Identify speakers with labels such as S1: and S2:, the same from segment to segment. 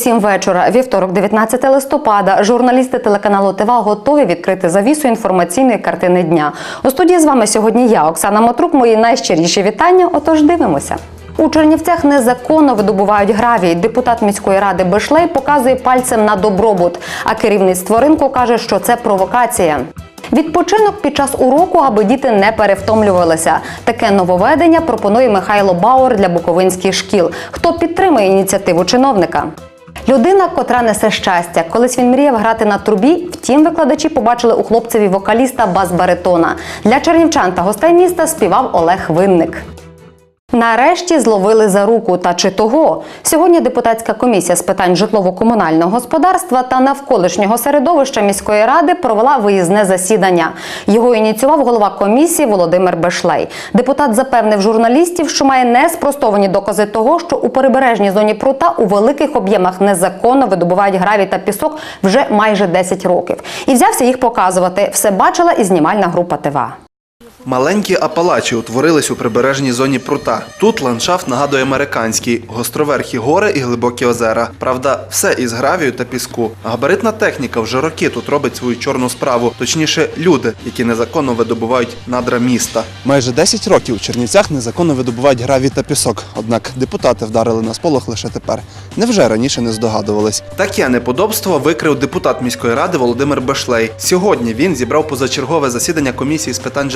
S1: Доброго усім вечора. Вівторок, 19 листопада. Журналісти телеканалу ТВА готові відкрити завісу інформаційної картини дня. У студії з вами сьогодні я, Оксана Мотрук. Мої найщиріші вітання. Отож, дивимося. У Чернівцях незаконно видобувають гравій. Депутат міської ради Бешлей показує пальцем на добробут. А керівництво ринку каже, що це провокація. Відпочинок під час уроку, аби діти не перевтомлювалися. Таке нововведення пропонує Михайло Бауер для буковинських шкіл. Хто підтримує ініціативу чиновника? Людина, котра несе щастя. Колись він мріяв грати на трубі. Втім, викладачі побачили у хлопцеві вокаліста бас-баритона. Для чернівчан та гостей міста співав Олег Винник. Нарешті зловили за руку. Та чи того сьогодні депутатська комісія з питань житлово-комунального господарства та навколишнього середовища міської ради провела виїзне засідання. Його ініціював голова комісії Володимир Бешлей. Депутат запевнив журналістів, що має неспростовані докази того, що у прибережній зоні прута у великих об'ємах незаконно видобувають гравій та пісок вже майже 10 років. І взявся їх показувати. Все бачила і знімальна група ТВА.
S2: Маленькі апалачі утворились у прибережній зоні прута. Тут ландшафт нагадує американський, гостроверхі гори і глибокі озера. Правда, все із гравію та піску. Габаритна техніка вже роки тут робить свою чорну справу, точніше, люди, які незаконно видобувають надра міста.
S3: Майже 10 років у Чернівцях незаконно видобувають гравій та пісок. Однак депутати вдарили на сполох лише тепер. Невже раніше не здогадувались?
S2: Таке неподобство викрив депутат міської ради Володимир Бешлей. Сьогодні він зібрав позачергове засідання комісії з питань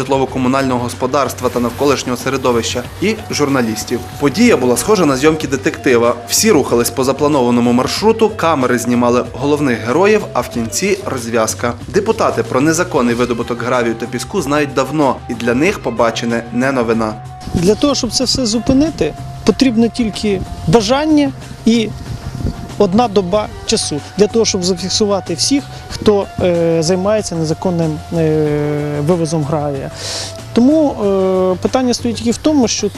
S2: житлово-комунального господарства та навколишнього середовища і журналістів. Подія була схожа на зйомки детектива. Всі рухались по запланованому маршруту, камери знімали головних героїв, а в кінці розв'язка. Депутати про незаконний видобуток гравію та піску знають давно, і для них побачене не новина.
S4: Для того, щоб це все зупинити, потрібно тільки бажання і одна доба часу для того, щоб зафіксувати всіх, хто е, займається незаконним е, вивозом гравія. Тому е, питання стоїть тільки в тому, що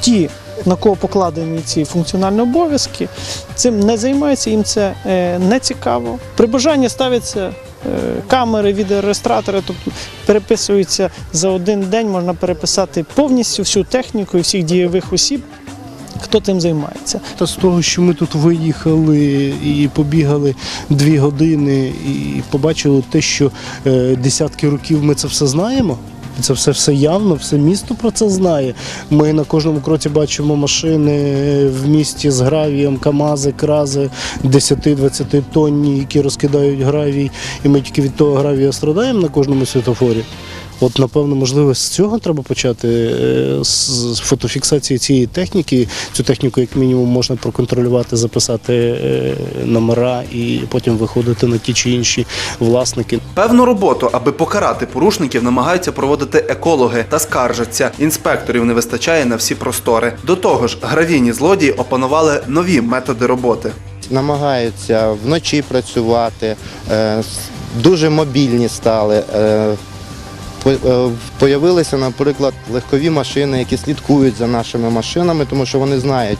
S4: ті, на кого покладені ці функціональні обов'язки, цим не займаються, їм це не цікаво. При бажанні ставляться камери, відеореєстратори, тобто переписуються за один день, можна переписати повністю всю техніку і всіх дієвих осіб, хто тим займається.
S5: Та з того, що ми тут виїхали і побігали дві години, і побачили те, що е, десятки років ми це все знаємо. Це все все явно, все місто про це знає. Ми на кожному кроці бачимо машини в місті з гравієм, камази, крази 10-20 тонні, які розкидають гравій, і ми тільки від того гравія страдаємо на кожному світофорі. От, напевно, можливо, з цього треба почати е, з фотофіксації цієї техніки. Цю техніку, як мінімум, можна проконтролювати, записати е, номера і потім виходити на ті чи інші власники.
S2: Певну роботу, аби покарати порушників, намагаються проводити екологи та скаржаться. Інспекторів не вистачає на всі простори. До того ж, гравійні злодії опанували нові методи роботи.
S6: намагаються вночі працювати, е, дуже мобільні стали. Е, по- Появилися, наприклад, легкові машини, які слідкують за нашими машинами, тому що вони знають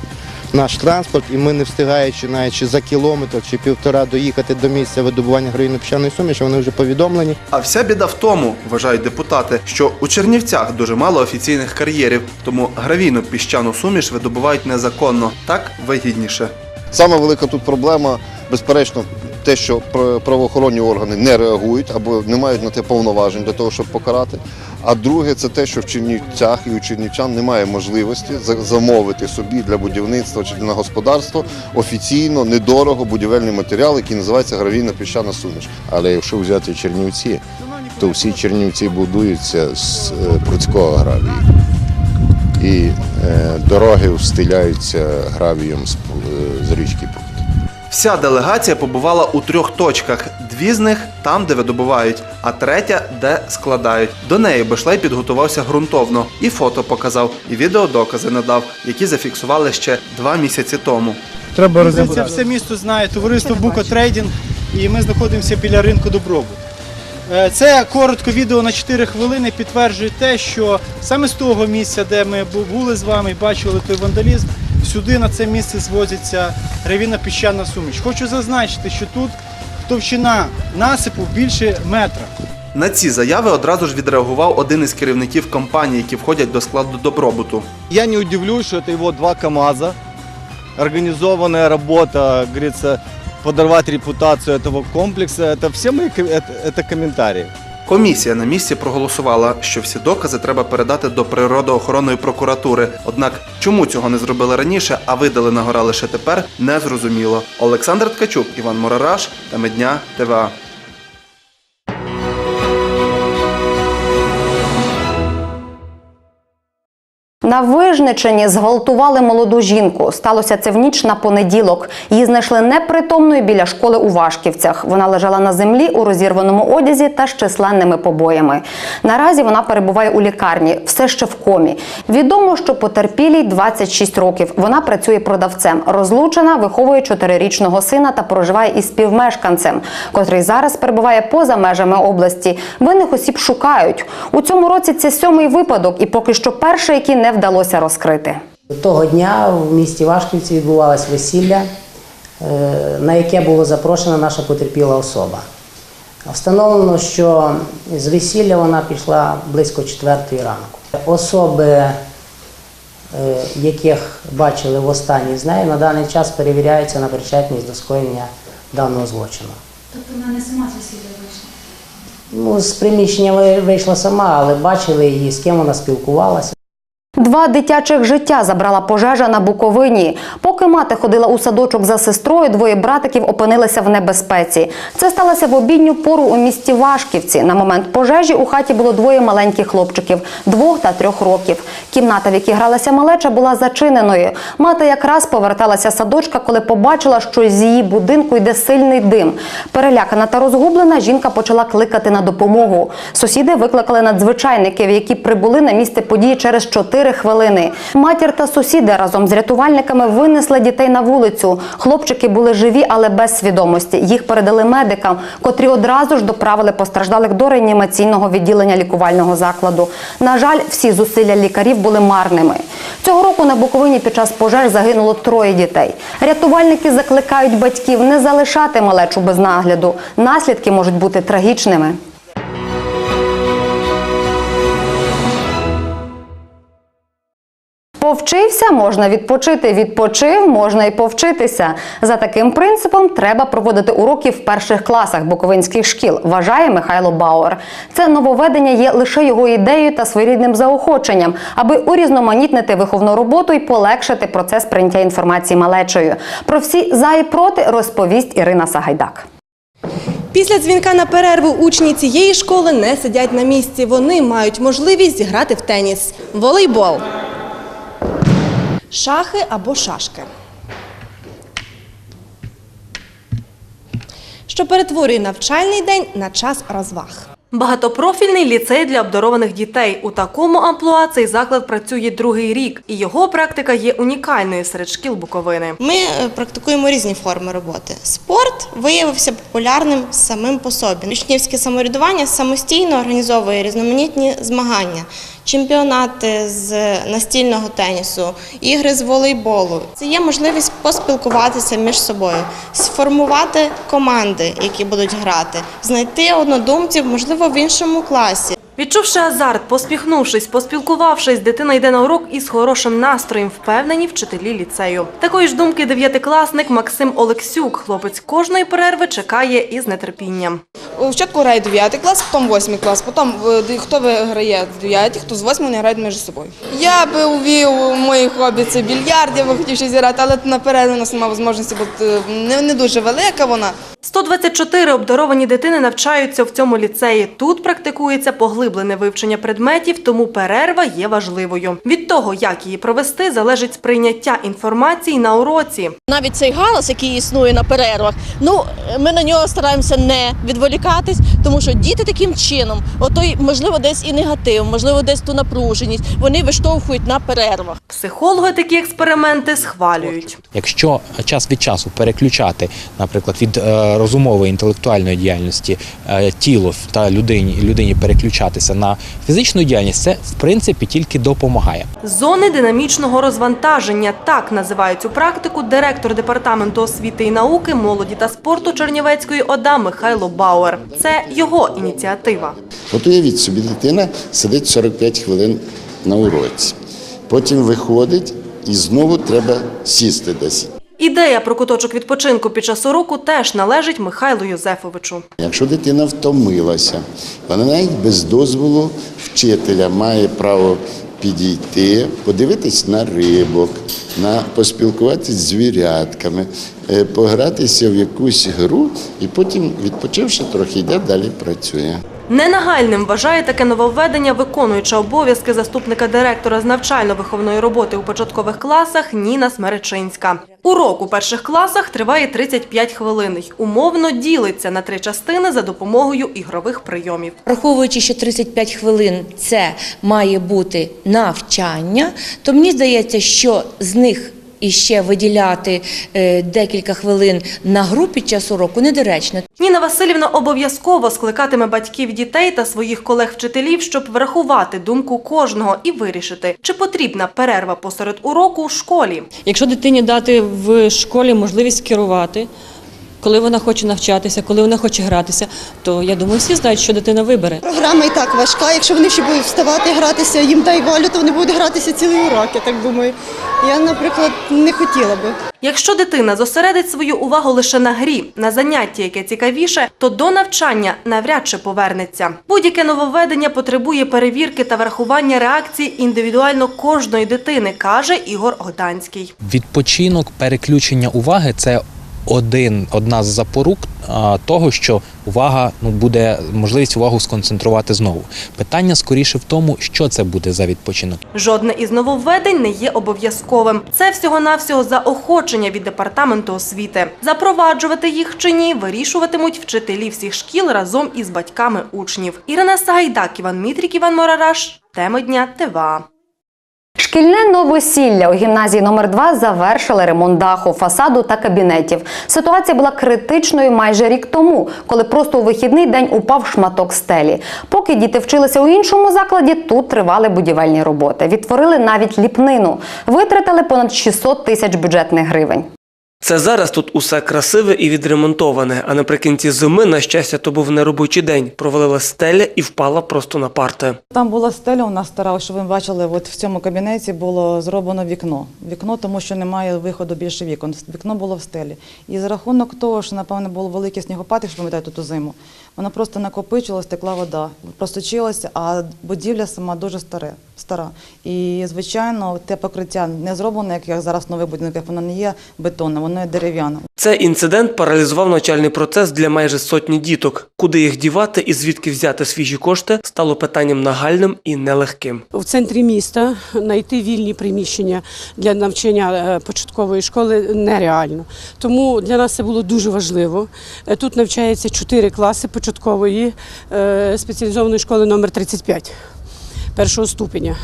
S6: наш транспорт, і ми не встигаючи навіть чи за кілометр чи півтора доїхати до місця видобування гравійно-піщаної суміші, вони вже повідомлені.
S2: А вся біда в тому, вважають депутати, що у Чернівцях дуже мало офіційних кар'єрів, тому гравійну піщану суміш видобувають незаконно, так вигідніше.
S7: Саме велика тут проблема, безперечно, те, що пр- правоохоронні органи не реагують або не мають на те повноважень для того, щоб покарати. А друге, це те, що в Чернівцях і у чернівчан немає можливості замовити собі для будівництва чи на господарство офіційно недорого будівельний матеріал, який називається гравійна піщана суміш.
S8: Але якщо взяти Чернівці, то всі Чернівці будуються з е, прудського гравію. І е, дороги встиляються гравієм з, е, річки.
S2: Вся делегація побувала у трьох точках. Дві з них там, де видобувають, а третя, де складають. До неї Бешлей підготувався ґрунтовно, і фото показав, і відеодокази надав, які зафіксували ще два місяці тому.
S4: Треба Це все місто знає товариство Буко Трейдінг, і ми знаходимося біля ринку Добробут. Е, Це коротко відео на 4 хвилини підтверджує те, що саме з того місця, де ми були з вами і бачили той вандалізм, сюди на це місце звозиться гравійна піщана суміш. Хочу зазначити, що тут товщина насипу більше метра.
S2: На ці заяви одразу ж відреагував один із керівників компаній, які входять до складу добробуту.
S9: Я не удивлюсь, что это его два КАМАЗа организованная работа, как говорится, подорвать репутацию этого комплекса. Это все мои ко- это, это комментарии.
S2: Комісія на місці проголосувала, що всі докази треба передати до природоохоронної прокуратури. Однак, чому цього не зробили раніше, а видали на гора лише тепер, не зрозуміло. Олександр Ткачук, Іван Морараш, та Медня ТВА.
S1: На Вижничині зґвалтували молоду жінку. Сталося це в ніч на понеділок. Її знайшли непритомною біля школи у Вашківцях. Вона лежала на землі у розірваному одязі та з численними побоями. Наразі вона перебуває у лікарні, все ще в комі. Відомо, що потерпілій 26 років. Вона працює продавцем, розлучена, виховує чотирирічного сина та проживає із співмешканцем, котрий зараз перебуває поза межами області. Винних осіб шукають. У цьому році це сьомий випадок, і поки що перший, який не вдалося розкрити.
S10: Того дня в місті Вашківці відбувалось весілля, е, на яке було запрошена наша потерпіла особа. Встановлено, що з весілля вона пішла близько четвертої ранку. Особи, е, яких бачили в останній з нею, на даний час перевіряються на причетність до скоєння даного злочину.
S11: Тобто вона не сама з весілля вийшла?
S10: Ну, з приміщення вийшла сама, але бачили її, з ким вона спілкувалася.
S1: Два дитячих життя забрала пожежа на Буковині. Поки мати ходила у садочок за сестрою, двоє братиків опинилися в небезпеці. Це сталося в обідню пору у місті Вашківці. На момент пожежі у хаті було двоє маленьких хлопчиків двох та трьох років. Кімната, в якій гралася малеча, була зачиненою. Мати якраз поверталася садочка, коли побачила, що з її будинку йде сильний дим. Перелякана та розгублена, жінка почала кликати на допомогу. Сусіди викликали надзвичайників, які прибули на місце події через 4 хвилини. Матір та сусіди разом з рятувальниками винесли дітей на вулицю. Хлопчики були живі, але без свідомості. Їх передали медикам, котрі одразу ж доправили постраждалих до реанімаційного відділення лікувального закладу. На жаль, всі зусилля лікарів були марними. Цього року на Буковині під час пожеж загинуло троє дітей. Рятувальники закликають батьків не залишати малечу без нагляду. Наслідки можуть бути трагічними. Повчився, можна відпочити. Відпочив, можна і повчитися. За таким принципом треба проводити уроки в перших класах буковинських шкіл, вважає Михайло Бауер. Це нововведення є лише його ідеєю та своєрідним заохоченням, аби урізноманітнити виховну роботу і полегшити процес прийняття інформації малечою. Про всі за і проти розповість Ірина Сагайдак.
S12: Після дзвінка на перерву учні цієї школи не сидять на місці. Вони мають можливість зіграти в теніс, волейбол, шахи або шашки. Що перетворює навчальний день на час розваг. Багатопрофільний ліцей для обдарованих дітей. У такому амплуа цей заклад працює другий рік, і його практика є унікальною серед шкіл Буковини.
S13: Ми е, практикуємо різні форми роботи. Спорт виявився популярним самим по собі. Учнівське самоврядування самостійно організовує різноманітні змагання, чемпіонати з настільного тенісу, ігри з волейболу. Це є можливість поспілкуватися між собою, сформувати команди, які будуть грати, знайти однодумців, можливо, в іншому класі.
S12: Відчувши азарт, поспіхнувшись, поспілкувавшись, дитина йде на урок із хорошим настроєм, впевнені вчителі ліцею. Такої ж думки дев'ятикласник Максим Олексюк. Хлопець кожної перерви чекає із нетерпінням.
S14: Спочатку грає 9 клас, потім 8 клас, потім е, хто виграє з 9, хто з 8 вони грають між собою. Я би увів мої хобі це більярд, я би хотів ще зіграти, але на перерву у нас немає можливості, бо е, не, не дуже велика вона.
S12: 124 обдаровані дитини навчаються в цьому ліцеї. Тут практикується поглиблене вивчення предметів, тому перерва є важливою. Від того, як її провести, залежить сприйняття інформації на уроці.
S15: Навіть цей галас, який існує на перервах, ну ми на нього стараємося не відволікатись, тому що діти таким чином, отой, можливо, десь і негатив, можливо, десь ту напруженість, вони виштовхують на перервах.
S12: Психологи такі експерименти схвалюють.
S16: Якщо час від часу переключати, наприклад, від е, розумової інтелектуальної діяльності е, тіло та людині, людині переключатися на фізичну діяльність, це в принципі тільки допомагає.
S12: Зони динамічного розвантаження так називають цю практику директор департаменту освіти і науки, молоді та спорту Чернівецької ОДА Михайло Бауер. Це його ініціатива.
S8: От уявіть собі, дитина сидить 45 хвилин на уроці. Потім виходить і знову треба сісти десь.
S12: Ідея про куточок відпочинку під час уроку теж належить Михайлу Юзефовичу.
S8: Якщо дитина втомилася, вона навіть без дозволу вчителя має право підійти, подивитись на рибок, на поспілкуватися з звірятками, е, погратися в якусь гру і потім, відпочивши трохи, йде далі працює.
S12: Ненагальним вважає таке нововведення виконуюча обов'язки заступника директора з навчально-виховної роботи у початкових класах Ніна Смеречинська. Урок у перших класах триває 35 хвилин. Умовно ділиться на три частини за допомогою ігрових прийомів.
S17: Враховуючи, що 35 хвилин це має бути навчання, то мені здається, що з них іще виділяти е, декілька хвилин на гру під час уроку недоречно.
S12: Ніна Васильівна обов'язково скликатиме батьків дітей та своїх колег-вчителів, щоб врахувати думку кожного і вирішити, чи потрібна перерва посеред уроку у школі.
S18: Якщо дитині дати в школі можливість керувати, коли вона хоче навчатися, коли вона хоче гратися, то я думаю, всі знають, що дитина вибере.
S19: Програма і так важка. Якщо вони ще будуть вставати, гратися, їм дай волю, то вони будуть гратися цілий урок, я так думаю. Я, наприклад, не хотіла би.
S12: Якщо дитина зосередить свою увагу лише на грі, на занятті, яке цікавіше, то до навчання навряд чи повернеться. Будь-яке нововведення потребує перевірки та врахування реакцій індивідуально кожної дитини, каже Ігор Гданський.
S16: Відпочинок, переключення уваги це один, одна з запорук того, що увага ну, буде можливість увагу сконцентрувати знову. Питання скоріше в тому, що це буде за відпочинок.
S12: Жодне із нововведень не є обов'язковим. Це всього-навсього заохочення від департаменту освіти. Запроваджувати їх чи ні вирішуватимуть вчителі всіх шкіл разом із батьками учнів. Ірина Сагайдак, Іван Мітрік, Іван Морараш. Теми дня ТВА.
S1: Шкільне новосілля у гімназії номер 2 завершили ремонт даху, фасаду та кабінетів. Ситуація була критичною майже рік тому, коли просто у вихідний день упав шматок стелі. Поки діти вчилися у іншому закладі, тут тривали будівельні роботи. Відтворили навіть ліпнину. Витратили понад 600 тисяч бюджетних гривень.
S20: Це зараз тут усе красиве і відремонтоване, а наприкінці зими, на щастя, то був неробочий день. Провалила стеля і впала просто на парти.
S21: Там була стеля у нас стара, що ви бачили, от в цьому кабінеті було зроблено вікно. Вікно, тому що немає виходу більше вікон. Вікно було в стелі. І за рахунок того, що, напевно, було великий снігопад, якщо пам'ятаєте ту зиму, вона просто накопичилась, текла вода, просочилася, а будівля сама дуже старе, стара. І, звичайно, те покриття не зроблено, як зараз в нових будинках, воно не є бетонне, воно є дерев'яне.
S20: Цей інцидент паралізував навчальний процес для майже сотні діток. Куди їх дівати і звідки взяти свіжі кошти стало питанням нагальним і нелегким.
S22: в центрі міста знайти вільні приміщення для навчання е, початкової школи нереально. Тому для нас це було дуже важливо. Е, Тут навчається чотири класи початкової е, спеціалізованої школи номер 35 першого ступеня.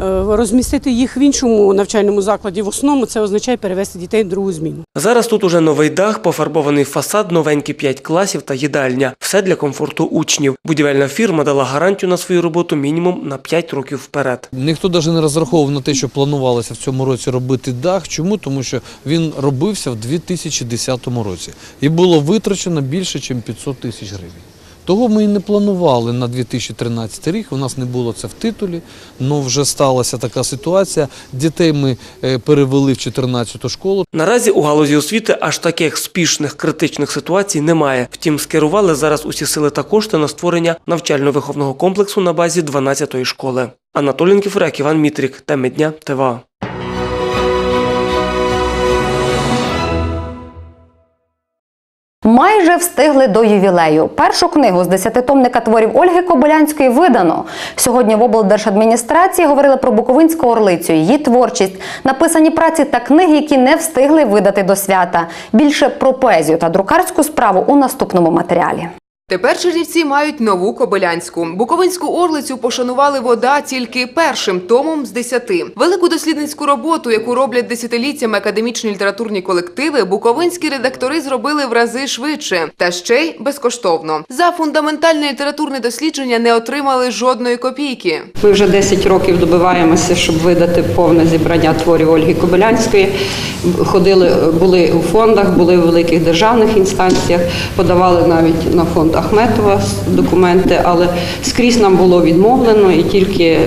S22: Е, Розмістити їх в іншому навчальному закладі в основному це означає перевести дітей в другу зміну.
S20: Зараз тут уже новий дах, пофарбований фасад, новенькі 5 класів та їдальня. Все для комфорту учнів. Будівельна фірма дала гарантію на свою роботу мінімум на 5 років вперед.
S23: Ніхто навіть не розраховував на те, що планувалося в цьому році робити дах. Чому? Тому що він робився в 2010 році і було витрачено більше, ніж 500 тисяч гривень. Того ми і не планували на 2013 рік. У нас не було це в титулі, але вже сталася така ситуація. Дітей ми е, перевели в 14-ту школу.
S20: Наразі у галузі освіти аж таких спішних критичних ситуацій немає. Втім, скерували зараз усі сили та кошти на створення навчально-виховного комплексу на базі 12-ї школи. Анатолій Кіфрек, Іван Мітрік. Теми дня ТВА.
S1: Майже встигли до ювілею. Першу книгу з десятитомника творів Ольги Кобилянської видано. Сьогодні в облдержадміністрації говорили про Буковинську орлицю, її творчість, написані праці та книги, які не встигли видати до свята. Більше про поезію та друкарську справу у наступному матеріалі.
S24: Тепер чернівці мають нову Кобилянську. Буковинську орлицю пошанували вода тільки першим томом з десяти. Велику дослідницьку роботу, яку роблять десятиліттями академічні літературні колективи, буковинські редактори зробили в рази швидше та ще й безкоштовно. За фундаментальне літературне дослідження не отримали жодної копійки.
S25: Ми вже 10 років добиваємося, щоб видати повне зібрання творів Ольги Кобилянської. Ходили, були у фондах, були у великих державних інстанціях, подавали навіть на фонд Ахметова документи, але скрізь нам було відмовлено, і тільки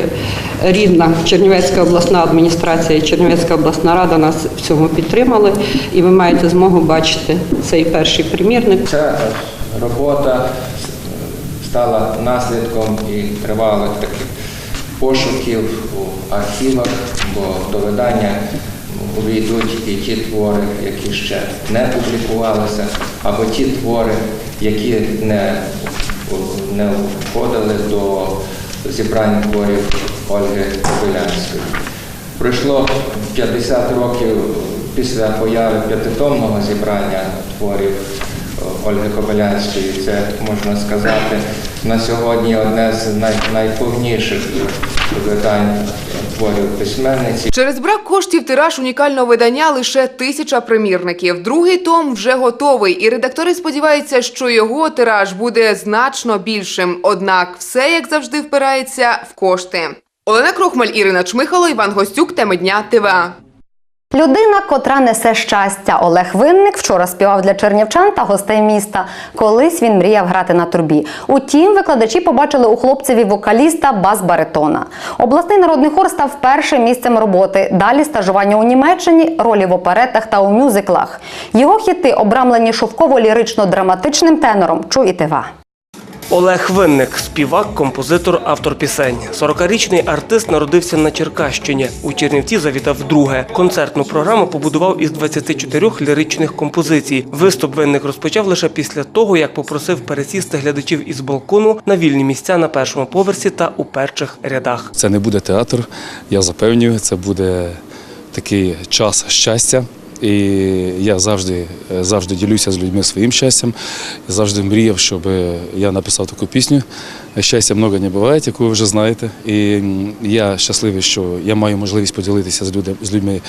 S25: рідна Чернівецька обласна адміністрація і Чернівецька обласна рада нас в цьому підтримали. І ви маєте змогу бачити цей перший примірник.
S26: Ця робота стала наслідком і тривалих таких пошуків у архівах, бо до видання увійдуть і ті твори, які ще не публікувалися, або ті твори, які не, не входили до зібрань творів Ольги Кобилянської. Пройшло 50 років після появи п'ятитомного зібрання творів Ольги Кобилянської. Це можна сказати на сьогодні одне з най, найповніших видань творів письменниці.
S24: Через брак коштів тираж унікального видання лише тисяча примірників. Другий том вже готовий, і редактори сподіваються, що його тираж буде значно більшим. Однак все, як завжди, впирається в кошти. Олена Крохмаль, Ірина Чмихало, Іван Гостюк, теми дня ТВА.
S1: Людина, котра несе щастя. Олег Винник вчора співав для чернівчан та гостей міста. Колись він мріяв грати на трубі. Утім, викладачі побачили у хлопцеві вокаліста бас-баритона. Обласний народний хор став першим місцем роботи. Далі стажування у Німеччині, ролі в оперетах та у мюзиклах. Його хіти обрамлені шовково-лірично-драматичним тенором. Чуєте ва.
S20: Олег Винник, співак, композитор, автор пісень. 40-річний артист народився на Черкащині. У Чернівці завітав вдруге. Концертну програму побудував із 24 ліричних композицій. Виступ Винник розпочав лише після того, як попросив пересісти глядачів із балкону на вільні місця на першому поверсі та у перших рядах.
S27: Це не буде театр, я запевнюю, це буде такий час щастя. І я завжди, завжди ділюся з людьми своїм щастям. Завжди мріяв, щоб я написав таку пісню. Щастя много не буває, яку ви вже знаєте. І я щасливий, що я маю можливість поділитися з людьми, з людьми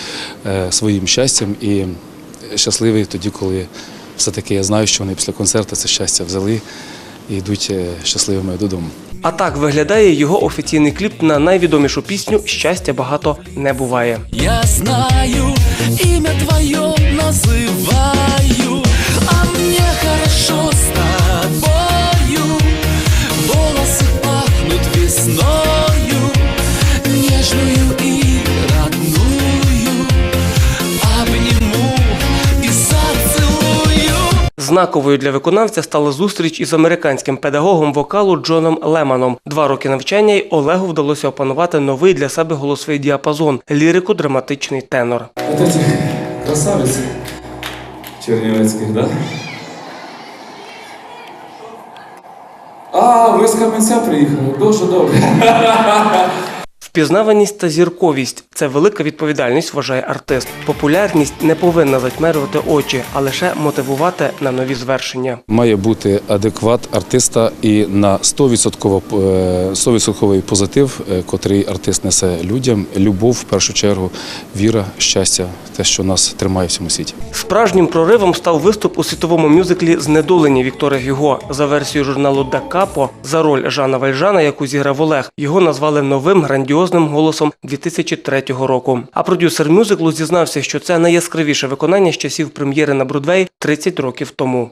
S27: е, своїм щастям. І щасливий тоді, коли все-таки я знаю, що вони після концерту це щастя взяли і йдуть е, щасливими додому.
S20: А так виглядає його офіційний кліп на найвідомішу пісню Щастя багато не буває.
S28: Я знаю, имя твое называю,
S20: Знаковою для виконавця стала зустріч із американським педагогом вокалу Джоном Леманом. Два роки навчання й Олегу вдалося опанувати новий для себе голосовий діапазон лірико-драматичний тенор.
S29: Вот эти красавицы чернівецьких, да? А, ви з Кам'янця приїхали. Дуже добре.
S20: Впізнаваність та зірковість це велика відповідальність, вважає артист. Популярність не повинна затьмерювати очі, а лише мотивувати на нові звершення.
S27: Має бути адекват артиста і на 100% е, 100% позитив, е, котрий артист несе людям. Любов в першу чергу, віра, щастя, те, що нас тримає в цьому світі.
S20: Справжнім проривом став виступ у світовому мюзиклі Знедолені Віктора Гюго. За версією журналу Да Капо за роль Жана Вальжана, яку зіграв Олег, його назвали новим грандіозним голосом 2003 року. А продюсер мюзиклу зізнався, що це найяскравіше виконання з часів прем'єри на Бродвей 30 років тому.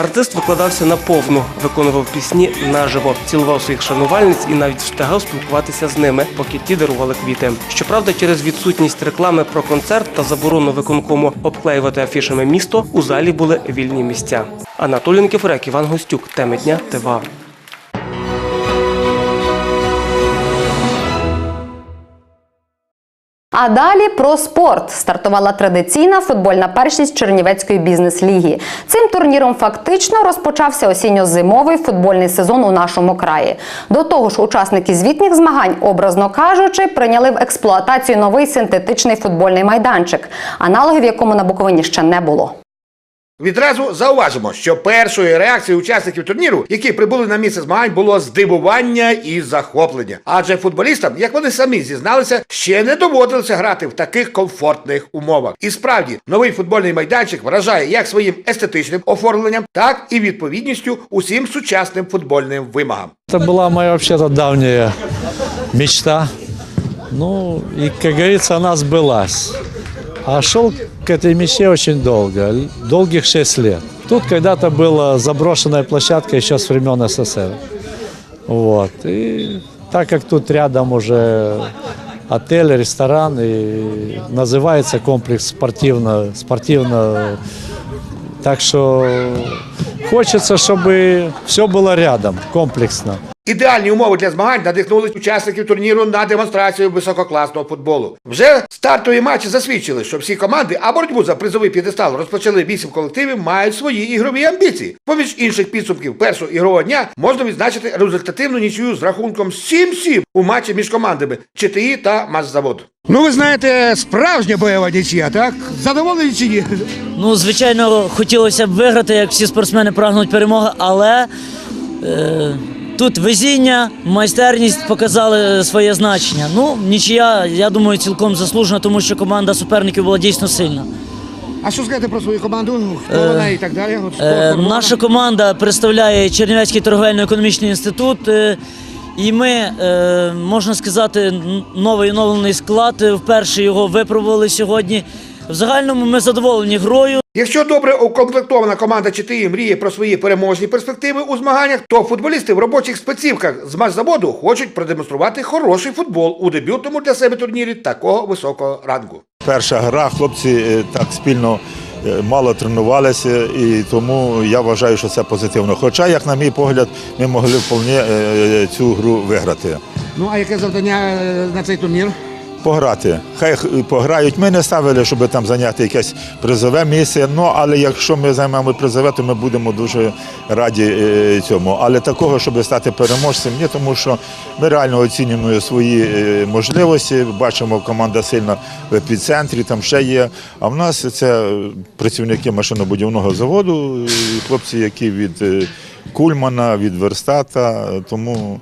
S20: Артист викладався наповну, виконував пісні наживо, цілував своїх шанувальниць і навіть встигав спілкуватися з ними, поки ті дарували квіти. Щоправда, через відсутність реклами про концерт та заборону виконкому обклеювати афішами місто у залі були вільні місця. Анатолій Кефрек, Іван Гостюк, теми дня ТВА.
S1: А далі про спорт стартувала традиційна футбольна першість Чернівецької бізнес-ліги. Цим турніром фактично розпочався осінньо-зимовий футбольний сезон у нашому краї. До того ж, учасники звітніх змагань, образно кажучи, прийняли в експлуатацію новий синтетичний футбольний майданчик, аналогів якому на Буковині ще не було.
S30: Відразу зауважимо, що першою реакцією учасників турніру, які прибули на місце змагань, було здивування і захоплення. Адже футболістам, як вони самі зізналися, ще не доводилося грати в таких комфортних умовах. І справді, новий футбольний майданчик вражає як своїм естетичним оформленням, так і відповідністю усім сучасним футбольним вимогам.
S31: Это была моя вообще-то давняя мечта. Ну, и, как говорится, она сбылась. А шел К этой мечте очень долго, долгих шесть лет. Тут когда-то была заброшенная площадка еще с времен СССР. Вот. И так как тут рядом уже отель, ресторан, и называется комплекс спортивно, спортивно. Так что хочется, чтобы все было рядом, комплексно.
S30: Ідеальні умови для змагань надихнули учасників турніру на демонстрацію висококласного футболу. Вже стартові матчі засвідчили, що всі команди, а боротьбу за призовий п'єдестал розпочали вісім колективів, мають свої ігрові амбіції. Поміж інших підсумків першого ігрового дня можна відзначити результативну нічию з рахунком 7-7 у матчі між командами ЧТІ та Масзавод.
S32: Ну, ви знаєте, справжня бойова нічия, так? Задоволені чи ні?
S33: Ну, звичайно, хотілося б виграти, як всі спортсмени прагнуть перемоги, але е, тут везіння, майстерність показали своє значення. Ну, нічия, я думаю, цілком заслужена, тому що команда суперників була дійсно сильна.
S32: А що скажете про свою команду? Хто
S33: Е,
S32: вона і так далі? От,
S33: Е, наша команда представляє Чернівецький торговельно-економічний інститут. е, І ми, е, можна сказати, новий оновлений склад. Вперше його випробували сьогодні. В загальному ми задоволені грою.
S30: Якщо добре укомплектована команда ЧТІ мріє про свої переможні перспективи у змаганнях, то футболісти в робочих спецівках з матчзаводу хочуть продемонструвати хороший футбол у дебютному для себе турнірі такого високого рангу.
S34: Перша гра, хлопці е, так спільно е, мало тренувалися, і тому я вважаю, що це позитивно. Хоча, як на мій погляд, ми могли вполне е, цю гру виграти.
S32: Ну, а яке завдання на цей турнір?
S34: Пограти. Хай пограють. Ми не ставили, щоб там зайняти якесь призове місце. Ну але якщо ми займемо призове, то ми будемо дуже раді е, цьому. Але такого, щоб стати переможцем, ні, тому що ми реально оцінюємо свої е, можливості. Бачимо, команда сильна в епіцентрі, там ще є. А в нас це працівники машинобудівного заводу, е, хлопці, які від е, Кульмана, від Верстата. Тому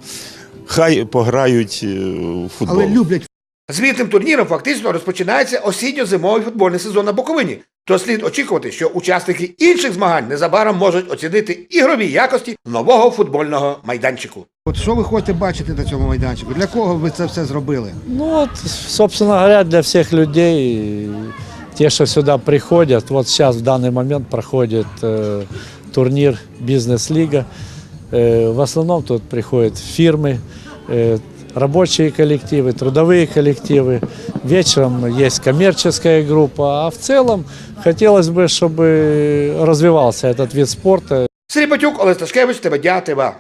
S34: хай пограють е, в футбол.
S32: Але люблять.
S30: Звітним турніром фактично розпочинається осінньо-зимовий футбольний сезон на Буковині. То слід очікувати, що учасники інших змагань незабаром можуть оцінити ігрові якості нового футбольного майданчику.
S32: От що ви хочете бачити на цьому майданчику? Для кого ви це все зробили?
S31: Ну вот, собственно говоря, для всех людей, и те, что сюда приходят, вот сейчас в данный момент проходит э, турнир «Бизнес-лига». Э, в основном тут приходят фирмы, э, рабочие коллективы, трудовые коллективы. Вечером есть коммерческая группа, а в целом хотелось бы, чтобы развивался этот вид спорта.
S30: Сергій Батюк, Олег Сташкевич, ТВДЯ, ТВА.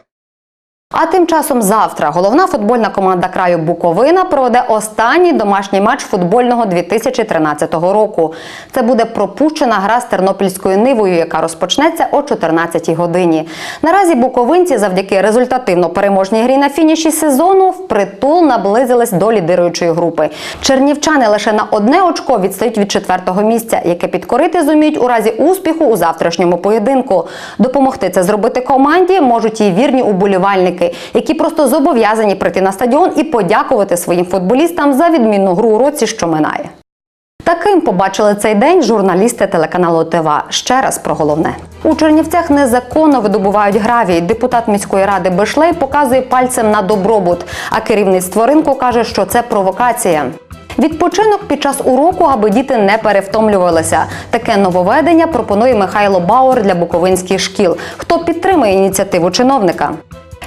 S1: А тим часом завтра головна футбольна команда краю Буковина проведе останній домашній матч футбольного 2013 року. Це буде пропущена гра з тернопільською нивою, яка розпочнеться о 14-й годині. Наразі буковинці, завдяки результативно переможній грі на фініші сезону, впритул наблизились до лідируючої групи. Чернівчани лише на одне очко відстають від четвертого місця, яке підкорити зуміють у разі успіху у завтрашньому поєдинку. Допомогти це зробити команді можуть і вірні уболівальники, які просто зобов'язані прийти на стадіон і подякувати своїм футболістам за відмінну гру у році, що минає. Таким побачили цей день журналісти телеканалу ТВА. Ще раз про головне. У Чернівцях незаконно видобувають гравій. Депутат міської ради Бешлей показує пальцем на добробут, а керівництво ринку каже, що це провокація. Відпочинок під час уроку, аби діти не перевтомлювалися. Таке нововведення пропонує Михайло Бауер для буковинських шкіл. Хто підтримує ініціативу чиновника?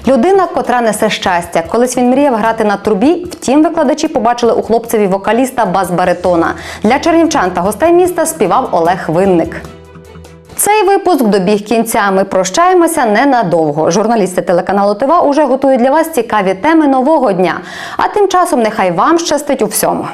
S1: Людина, котра несе щастя. Колись він мріяв грати на трубі. Втім, викладачі побачили у хлопцеві вокаліста бас-баритона. Для чернівчан та гостей міста співав Олег Винник. Цей випуск добіг кінця. Ми прощаємося ненадовго. Журналісти телеканалу ТВА уже готують для вас цікаві теми нового дня. А тим часом нехай вам щастить у всьому.